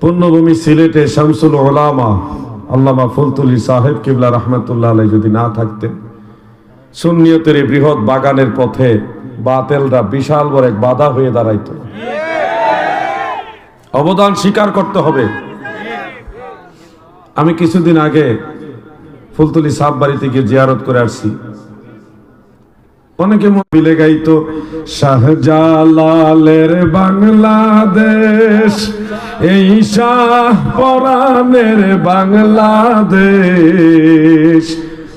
পুণ্যভূমি সিলেটে শামসুল ওলামা আল্লামা ফুলতুলি সাহেব কিবলা রহমতুল্লাহ আলাই যদি না থাকতেন, সুন্নিয়তের এই বৃহৎ বাগানের পথে বাতেলরা বিশাল বড় এক বাধা হয়ে দাঁড়াইত। অবদান স্বীকার করতে হবে। আমি কিছুদিন আগে ফুলতুলি সাহ বাড়িতে গিয়ে জিয়ারত করে আসছি। অনেকে মিলে গাইতো, শাহজালালের বাংলাদেশ, এই শাহ পরাণের বাংলাদেশ।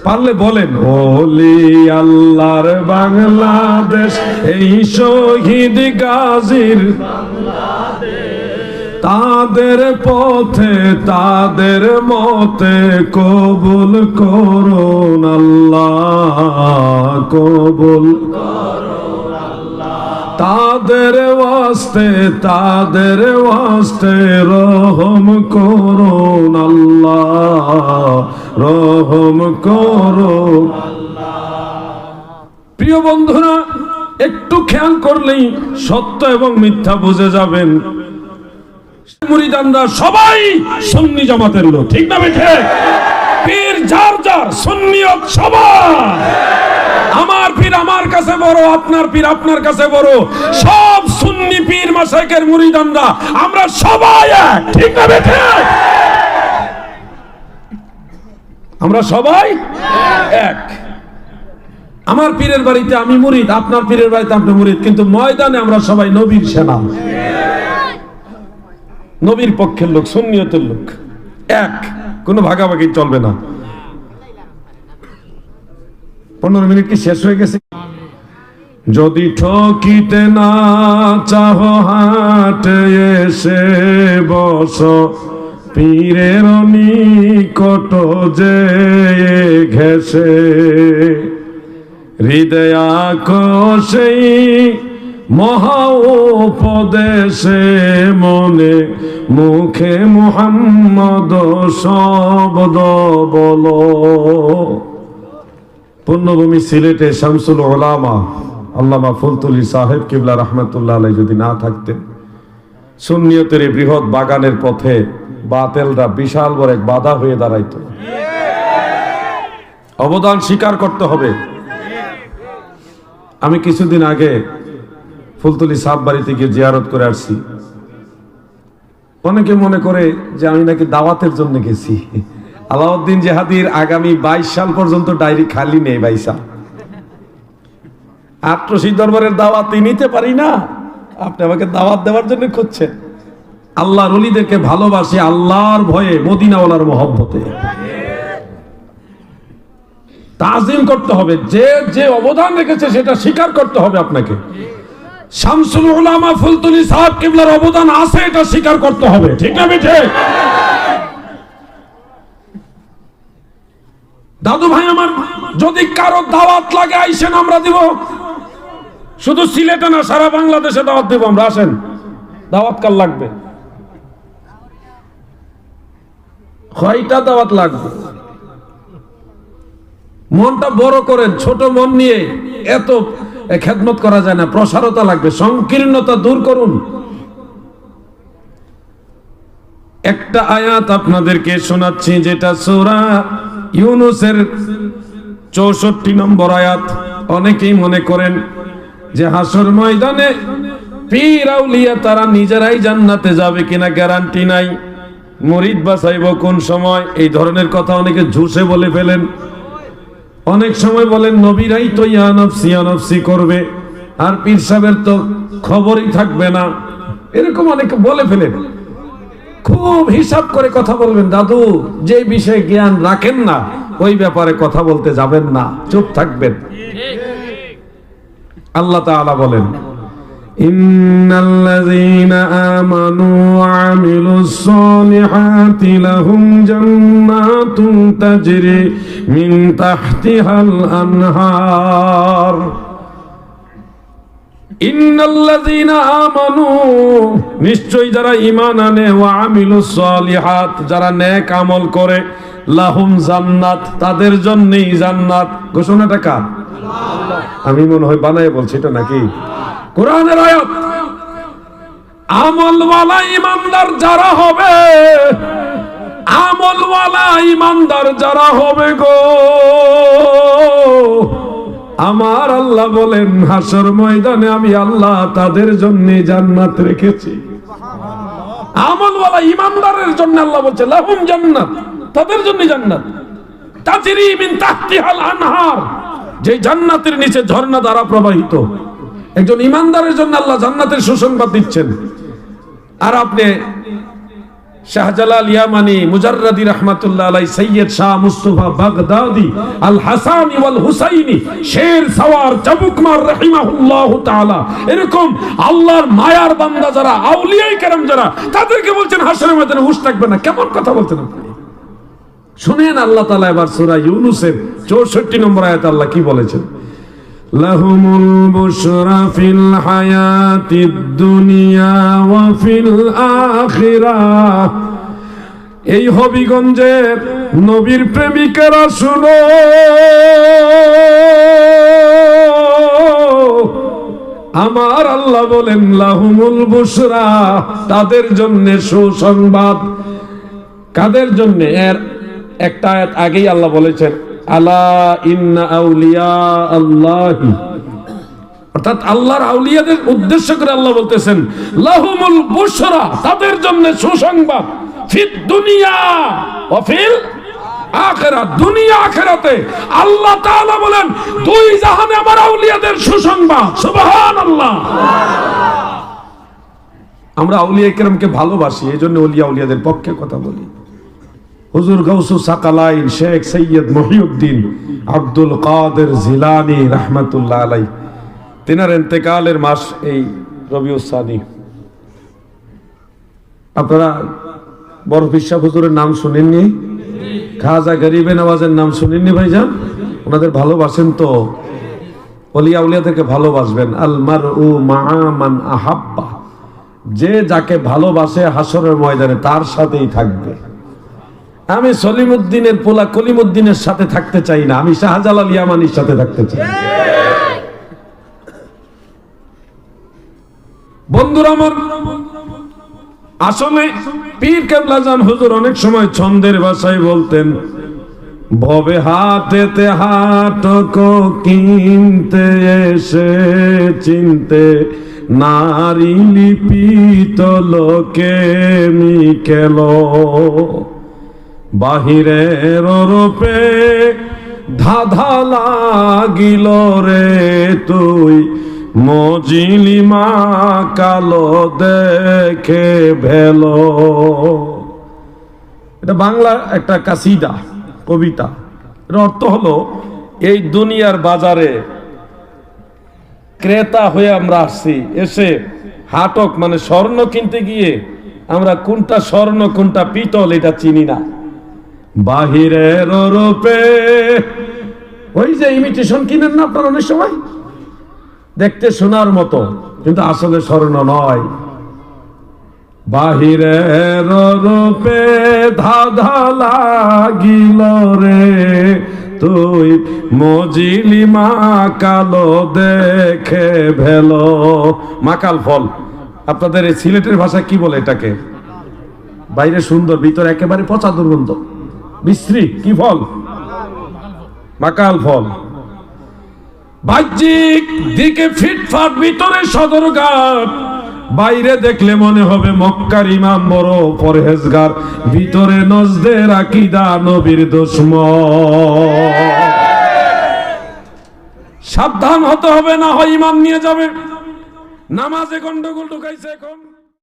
পারলে বলেন, ওলি আল্লাহর বাংলাদেশ, এই শহীদ গাজীর তাদের পথে, তাদের মতে কবুল করুন আল্লাহ। কবুল তাদের ওয়াস্তে তাদের ওয়াস্তে রহম করুন আল্লাহ, রহম করুন প্রিয় বন্ধুরা, একটু খেয়াল করলেই সত্য এবং মিথ্যা বুঝে যাবেন। মুরিদানরা সবাই সন্নি জামাতের লোক, ঠিক না বেঠে পীর যার যার, সুন্নিয়ত সবাই আমার পীর আমার কাছে বড়, আপনার পীর আপনার কাছে বড়। সব সুন্নি পীর মাসাইকের মুরিদানরা আমরা সবাই এক, ঠিক না বেঠে? আমরা সবাই এক। আমার পীরের বাড়িতে আমি মুরিদ আপনার পীরের বাড়িতে আপনি মুরিদ কিন্তু ময়দানে আমরা সবাই নবীর সেনা। নবীর পক্ষের লোক, সুন্নিয়তের লোক। এক, কোনো ভাগাভাগি চলবে না। পনেরো মিনিট কি শেষ হয়ে গেছে? যদি ঠকিতে না চাহ হাটে এসে বস, পীরের নিকট যে ঘেসে। হৃদয়া হৃদয়াকশেই মহা উপদেশে মনে, মুখে মুহাম্মদ শব্দ বলো। পুণ্যভূমি সিলেটে শামসুল ওলামা আল্লামা ফুলতুলি সাহেব কিবলা রহমতুল্লাহ আলাই যদি না থাকতেন, সুন্নিয়তের এই বৃহৎ বাগানের পথে বাতেলরা বিশাল বড় এক বাধা হয়ে দাঁড়াইত। অবদান স্বীকার করতে হবে। আমি কিছুদিন আগে ফুলতুলি সাহ বাড়িতে গিয়ে জিয়ারত করে আসছি। অনেকে মনে করে যে আমি নাকি দাওয়াতের জন্য গেছি। আলাউদ্দিন জেহাদির আগামী বাইশ সাল পর্যন্ত ডায়েরি খালি নেই বাইসা আট্রসি দরবারের দাওয়াত নিতে পারি না। আপনি আমাকে দাওয়াত দেওয়ার জন্য খুঁজছেন। আল্লাহ রলিদেরকে ভালোবাসি, আল্লাহর ভয়ে মদিনাওয়ালার মহব্বতে। তাজিম করতে হবে। যে যে অবদান রেখেছে সেটা স্বীকার করতে হবে আপনাকে। শামসুল উলামা ফুলতুলি সাহেব কিবলার অবদান আছে, এটা স্বীকার করতে হবে। ঠিক না বেঠে দাদু ভাই আমার, যদি কারও দাওয়াত লাগে, আইসেন, আমরা দিব। শুধু সিলেটে না, সারা বাংলাদেশে দাওয়াত দেব, আমরা আসেন। দাওয়াত কার লাগবে? কয়টা দাওয়াত লাগবে? মনটা বড় করেন, ছোট মন নিয়ে এত খেদমত করা যায় না, প্রসারতা লাগবে, সংকীর্ণতা দূর করুন। একটা আয়াত আপনাদেরকে শোনাচ্ছি, যেটা সোরা ইউনুসের চৌষট্টি নম্বর আয়াত অনেকেই মনে করেন যে হাসর ময়দানে তারা নিজেরাই জান্নাতে যাবে কিনা গ্যারান্টি নাই। মরিদ বাসাইব কোন সময়? এই ধরনের কথা অনেকে ঝুসে বলে ফেলেন। অনেক সময় বলেন, নবীরাই তো ইয়ানফসি ইয়ানফসি করবে। আর পীর সাহেবের তো খবরই থাকবে না। এরকম অনেকে বলে ফেলেন। খুব হিসাব করে কথা বলবেন, দাদু। যে বিষয়ে জ্ঞান রাখেন না, ওই ব্যাপারে কথা বলতে যাবেন না। চুপ থাকবেন। আল্লাহ তাআলা বলেন, ইন্নাল্লাযীনা আমানু ওয়া আমিলুস সালিহাতি লাহুম জান্নাতুন তাজরি মিন তাহতিহাল আনহার। নিশ্চয়ই যারা ইমান আনে, ওয়া আমিলুস সালিহাত, যারা নেক আমল করে, লাহুম জান্নাত, তাদের জন্যই জান্নাত। ঘোষণাটা কার? আমি মনে হয় বানায় বলছি, এটা নাকি? কোরআনের আয়াত। আমলওয়ালা ইমানদার যারা হবে, আমলওয়ালা ইমানদার যারা হবে গো। আমার আল্লাহ বলেন, হাসর ময়দানে আমি আল্লাহ তাদের জন্য জান্নাত রেখেছি। আমলওয়ালা ইমানদারের জন্য আল্লাহ বলছে, লাহুম জান্নাত, তাদের জন্য জান্নাত। তাজরি মিন তাহতিহাল আনহার, যে জান্নাতের নিচে ঝর্ণা দ্বারা প্রবাহিত। একজন ইমানদারের জন্য আল্লাহ জান্নাতের সুসংবাদ দিচ্ছেন। আর আপনি শাহজালাল ইয়ামানি, মুজাররাদি রহমাতুল্লাহ আলাই সৈয়দ শাহ মুস্তফা বাগদাদি আল হাসানি ওয়াল হুসাইনি শের সওয়ার চাবুকমার রাহিমাহুল্লাহ তাআলা। এরকম আল্লাহর মায়ার বান্দা যারা আউলিয়াই কেরাম যারা, তাদেরকে বলছেন হাসরের ময়দানে হুশ থাকবে না। কেমন কথা বলছেন আপনি? শুনেন, আল্লাহ তাআলা এবার সূরা ইউনূসের 64 নম্বর আয়াতে আল্লাহ কি বলেছেন? বুশরা ফিল হায়াতিদ দুনিয়া ওয়া ফিল আখিরাহ এই হবিগঞ্জের নবীর প্রেমিকেরা শুনো। আমার আল্লাহ বলেন, লাহুমুল বুশরা, তাদের জন্য সুসংবাদ। কাদের জন্য? এর একটা আগেই আল্লাহ বলেছেন আলা আউলিয়া অর্থাৎ আল্লাহর আউলিয়াদের উদ্দেশ্য করে আল্লাহ বলতেছেন তাদের জন্য সুসংবাদ, ফিদ দুনিয়া দুনিয়া আল্লাহ বলেন আউলিয়াদের আমরা আউলিয়া কেরামকে ভালোবাসি এই জন্য অলিয়া উলিয়াদের পক্ষে কথা বলি। হুজুর গৌসু সাকালাইন শেখ সৈয়দ মহিউদ্দিন আব্দুল কাদের জিলানি রহমতুল্লাহ আলাই তিনার এতেকালের মাস এই রবিউসানি আপনারা বড় বিশ্বাস হুজুরের নাম শুনেননি? খাজা গরিবে নওয়াজের নাম শুনেননি ভাইজান? ওনাদের ভালোবাসেন তো। অলিয়া উলিয়াদেরকে ভালোবাসবেন। আলমার উ মামান আহাব্বা। যে যাকে ভালোবাসে হাসরের ময়দানে তার সাথেই থাকবে। আমি সলিমুদ্দিনের পোলা কলিমুদ্দিনের সাথে থাকতে চাই না। আমি শাহজালাল ইয়ামানির সাথে থাকতে চাই। বন্ধুরা আমার, আসলে পীর কেবলা জান হুজুর অনেক সময় ছন্দের ভাষায় বলতেন, ভবে হাতেতে হাটক কিনতে এসে চিনতে, নারী লিপিত লোকে মিকেল। বাহিরের রূপে ধাধা লাগিল রে তুই। মজিলি মা কালো দেখে ভেলো। এটা বাংলার একটা কাসিদা, কবিতা। এর অর্থ হলো, এই দুনিয়ার বাজারে ক্রেতা হয়ে আমরা আসছি। এসে হাটক মানে স্বর্ণ কিনতে গিয়ে আমরা কোনটা স্বর্ণ, কোনটা পিতল, এটা চিনি না। বাহিরের রূপে। ওই যে ইমিটেশন কিনেন না আপনার অনেক সময়? দেখতে শোনার মতো, কিন্তু আসলে স্বর্ণ নয়। বাহিরের রূপে ধাধা লাগিল রে, তুই মজিলি মা কালো দেখে ভেলো। মাকাল ফল, আপনাদের এই সিলেটের ভাষা কি বলে এটাকে? বাইরে সুন্দর, ভিতরে একেবারে পচা দুর্গন্ধ। বিশ্রী, কি ফল? মাকাল ফল। বাহ্যিক দিকে ফিটফাট ভিতরে সদরঘাট বাইরে দেখলে মনে হবে মক্কার ইমাম বড় পরহেজগার। ভিতরে নজদের আকিদা, নবীর দুশ্ম সাবধান হতে হবে, না হয় ইমাম নিয়ে যাবে। নামাজে গন্ডগোল ঢুকাইছে এখন।